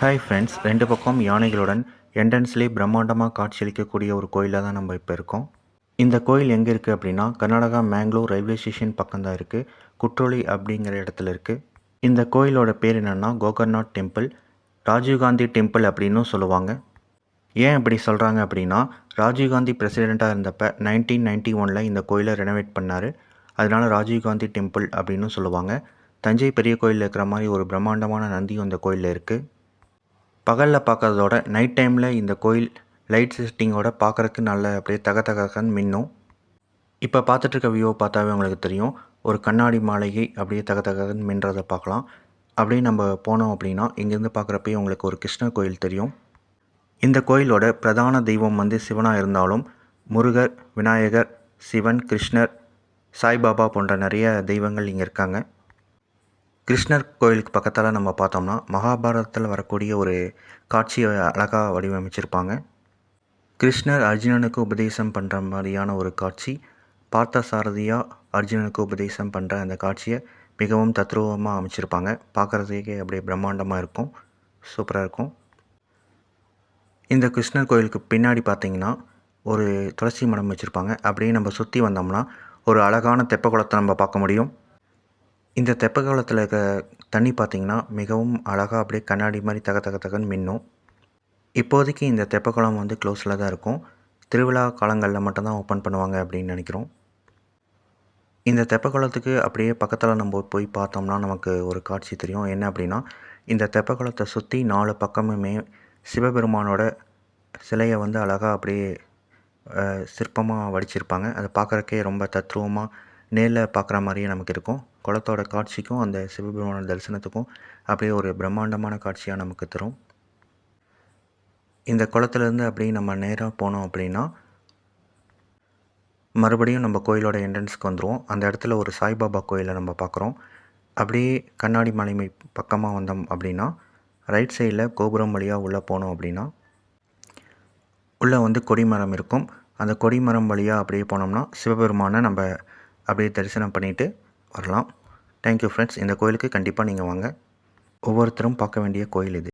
Hi friends ரெண்டு பக்கம் யானைகளுடன் என்ட்ரன்ஸ்லேயே பிரம்மாண்டமாக காட்சியளிக்கக்கூடிய ஒரு கோயிலாக தான் நம்ம இப்போ இருக்கோம். இந்த கோயில் எங்கே இருக்குது அப்படின்னா கர்நாடகா மேங்களூர் ரயில்வே ஸ்டேஷன் பக்கம் தான் இருக்குது குற்றோலி அப்படிங்கிற இடத்துல இருக்குது இந்த கோயிலோட பேர் என்னென்னா கோகர்நாத் டெம்பிள் ராஜீவ்காந்தி டெம்பிள் அப்படின்னும் சொல்லுவாங்க. ஏன் இப்படி சொல்கிறாங்க அப்படின்னா ராஜீவ்காந்தி பிரசிடெண்ட்டாக இருந்தப்ப நைன்டீன் நைன்ட்டி ஒனில் இந்த கோயிலை ரெனோவேட் பண்ணார். அதனால ராஜீவ்காந்தி டெம்பிள் அப்படின்னு சொல்லுவாங்க. தஞ்சை பெரிய கோயிலில் இருக்கிற மாதிரி ஒரு பிரம்மாண்டமான நந்தியும் இந்த கோயிலில் இருக்குது பகலில் பார்க்கறதோட நைட் டைமில் இந்த கோயில் லைட் செட்டிங்கோட பார்க்குறக்கு நல்ல அப்படியே தக தகன்னு மின்னும். இப்போ பார்த்துட்டு இருக்க வியூவை பார்த்தாவே உங்களுக்கு தெரியும். ஒரு கண்ணாடி மாளிகை அப்படியே தக தகன்னு மின்றதை பார்க்கலாம் அப்படியே நம்ம போனோம் அப்படின்னா இங்கேருந்து பார்க்குறப்பயே உங்களுக்கு ஒரு கிருஷ்ணர் கோயில் தெரியும். இந்த கோயிலோட பிரதான தெய்வம் வந்து சிவனாக இருந்தாலும் முருகர் விநாயகர் சிவன் கிருஷ்ணர் சாய்பாபா போன்ற நிறைய தெய்வங்கள் இங்கே இருக்காங்க. கிருஷ்ணர் கோயிலுக்கு பக்கத்தில் நம்ம பார்த்தோம்னா மகாபாரதத்தில் வரக்கூடிய ஒரு காட்சியை அழகாக வடிவமைச்சிருப்பாங்க. கிருஷ்ணர் அர்ஜுனனுக்கு உபதேசம் பண்ணுற மாதிரியான ஒரு காட்சி பார்த்த சாரதியாக அர்ஜுனனுக்கு உபதேசம் பண்ணுற அந்த காட்சியை மிகவும் தத்ரூபமாக அமைச்சிருப்பாங்க. பார்க்குறதுக்கே அப்படியே பிரம்மாண்டமாக இருக்கும். சூப்பராக இருக்கும். இந்த கிருஷ்ணர் கோயிலுக்கு பின்னாடி பார்த்தீங்கன்னா ஒரு துளசி மடம் வச்சுருப்பாங்க. அப்படியே நம்ம சுற்றி வந்தோம்னா ஒரு அழகான தெப்ப குளத்தை நம்ம பார்க்க முடியும். இந்த தெப்ப குளத்தில் இருக்க தண்ணி பார்த்திங்கன்னா மிகவும் அழகாக அப்படியே கண்ணாடி மாதிரி தக தக தகன்னு மின்னும். இப்போதைக்கு இந்த தெப்பக்குளம் வந்து க்ளோஸில் தான் இருக்கும். திருவிழா காலங்களில் மட்டும்தான் ஓப்பன் பண்ணுவாங்க அப்படின்னு நினைக்கிறோம். இந்த தெப்பக்குளத்துக்கு அப்படியே பக்கத்தில் நம்ம போய் பார்த்தோம்னா நமக்கு ஒரு காட்சி தெரியும். என்ன அப்படின்னா இந்த தெப்பக்குளத்தை சுற்றி நாலு பக்கமுமே சிவபெருமானோட சிலையை வந்து அழகாக அப்படியே சிற்பமாக வடிச்சிருப்பாங்க. அதை பார்க்குறக்கே ரொம்ப தத்ரூபமாக நேரில் பார்க்குற மாதிரியே நமக்கு இருக்கும். குளத்தோட காட்சிக்கும் அந்த சிவபெருமான தரிசனத்துக்கும் அப்படியே ஒரு பிரம்மாண்டமான காட்சியாக நமக்கு தரும். இந்த குளத்துலேருந்து அப்படியே நம்ம நேராக போனோம் அப்படின்னா மறுபடியும் நம்ம கோயிலோட என்ட்ரன்ஸ்க்கு வந்துடுவோம் அந்த இடத்துல ஒரு சாய்பாபா கோயிலை நம்ம பார்க்குறோம். அப்படியே கண்ணாடி மலைமை பக்கமாக வந்தோம் அப்படின்னா ரைட் சைடில் கோபுரம் வழியாக உள்ளே போனோம் அப்படின்னா உள்ளே வந்து கொடிமரம் இருக்கும். அந்த கொடிமரம் வழியாக அப்படியே போனோம்னா சிவபெருமானை நம்ம அப்படியே தரிசனம் பண்ணிவிட்டு வரலாம். தேங்க்யூ ஃப்ரெண்ட்ஸ் இந்த கோயிலுக்கு கண்டிப்பாக நீங்கள் வாங்க. ஒவ்வொருத்தரும் பார்க்க வேண்டிய கோயில் இது.